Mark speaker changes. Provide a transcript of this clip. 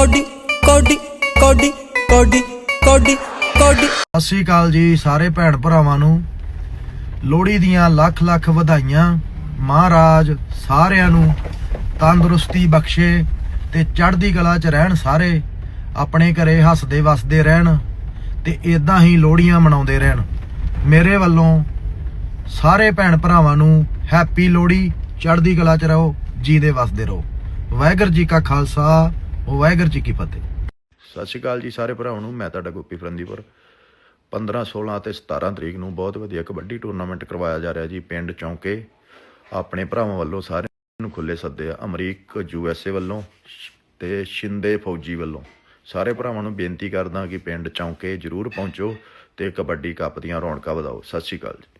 Speaker 1: Cody ਕੋਡੀ ਕੋਡੀ ਕੋਡੀ ਕੋਡੀ ਕੋਡੀ।
Speaker 2: ਸਤਿ ਸ਼੍ਰੀ ਅਕਾਲ ਜੀ ਸਾਰੇ ਭੈਣ ਭਰਾਵਾਂ ਨੂੰ। ਲੋਹੜੀ ਦੀਆਂ ਲੱਖ ਲੱਖ ਵਧਾਈਆਂ। ਮਹਾਰਾਜ ਸਾਰਿਆਂ ਨੂੰ ਤੰਦਰੁਸਤੀ ਬਖਸ਼ੇ ਤੇ ਚੜ੍ਹਦੀ ਕਲਾ 'ਚ ਰਹਿਣ ਸਾਰੇ। ਆਪਣੇ ਘਰੇ ਹੱਸਦੇ ਵਸਦੇ ਰਹਿਣ ਤੇ ਇਦਾਂ ਹੀ ਲੋਹੜੀਆਂ ਮਨਾਉਂਦੇ ਰਹਿਣ। ਮੇਰੇ ਵੱਲੋਂ ਸਾਰੇ ਭੈਣ ਭਰਾਵਾਂ ਨੂੰ ਹੈਪੀ ਲੋਹੜੀ, ਚੜ੍ਹਦੀ ਕਲਾ 'ਚ ਰਹੋ, ਜੀਦੇ ਵਸਦੇ ਰਹੋ। ਵਾਹਿਗੁਰੂ ਜੀ ਕਾ ਖਾਲਸਾ ਵਾਹਿਗੁਰੂ ਜੀ ਕੀ ਫਤਿਹ।
Speaker 3: ਸਤਿ ਸ਼੍ਰੀ ਅਕਾਲ ਜੀ ਸਾਰੇ ਭਰਾਵਾਂ ਨੂੰ, ਮੈਂ ਤੁਹਾਡਾ ਗੋਪੀ ਫਰੰਦੀਪੁਰ। 15 16 ਅਤੇ 17 ਤਰੀਕ ਨੂੰ ਬਹੁਤ ਵਧੀਆ ਕਬੱਡੀ ਟੂਰਨਾਮੈਂਟ ਕਰਵਾਇਆ ਜਾ ਰਿਹਾ ਜੀ ਪਿੰਡ ਚੌਂਕੇ। ਆਪਣੇ ਭਰਾਵਾਂ ਵੱਲੋਂ ਸਾਰਿਆਂ ਨੂੰ ਖੁੱਲੇ ਸੱਦੇ ਆ, ਅਮਰੀਕ ਯੂ ਐੱਸ ਏ ਵੱਲੋਂ ਤੇ ਸ਼ਿੰਦੇ ਫੌਜੀ ਵੱਲੋਂ। ਸਾਰੇ ਭਰਾਵਾਂ ਨੂੰ ਬੇਨਤੀ ਕਰਦਾ ਕਿ ਪਿੰਡ ਚੌਂਕੇ ਜਰੂਰ ਪਹੁੰਚੋ ਤੇ ਕਬੱਡੀ ਕੱਪ ਦੀਆਂ ਰੌਣਕਾਂ ਵਧਾਓ। ਸਤਿ ਸ਼੍ਰੀ ਅਕਾਲ ਜੀ।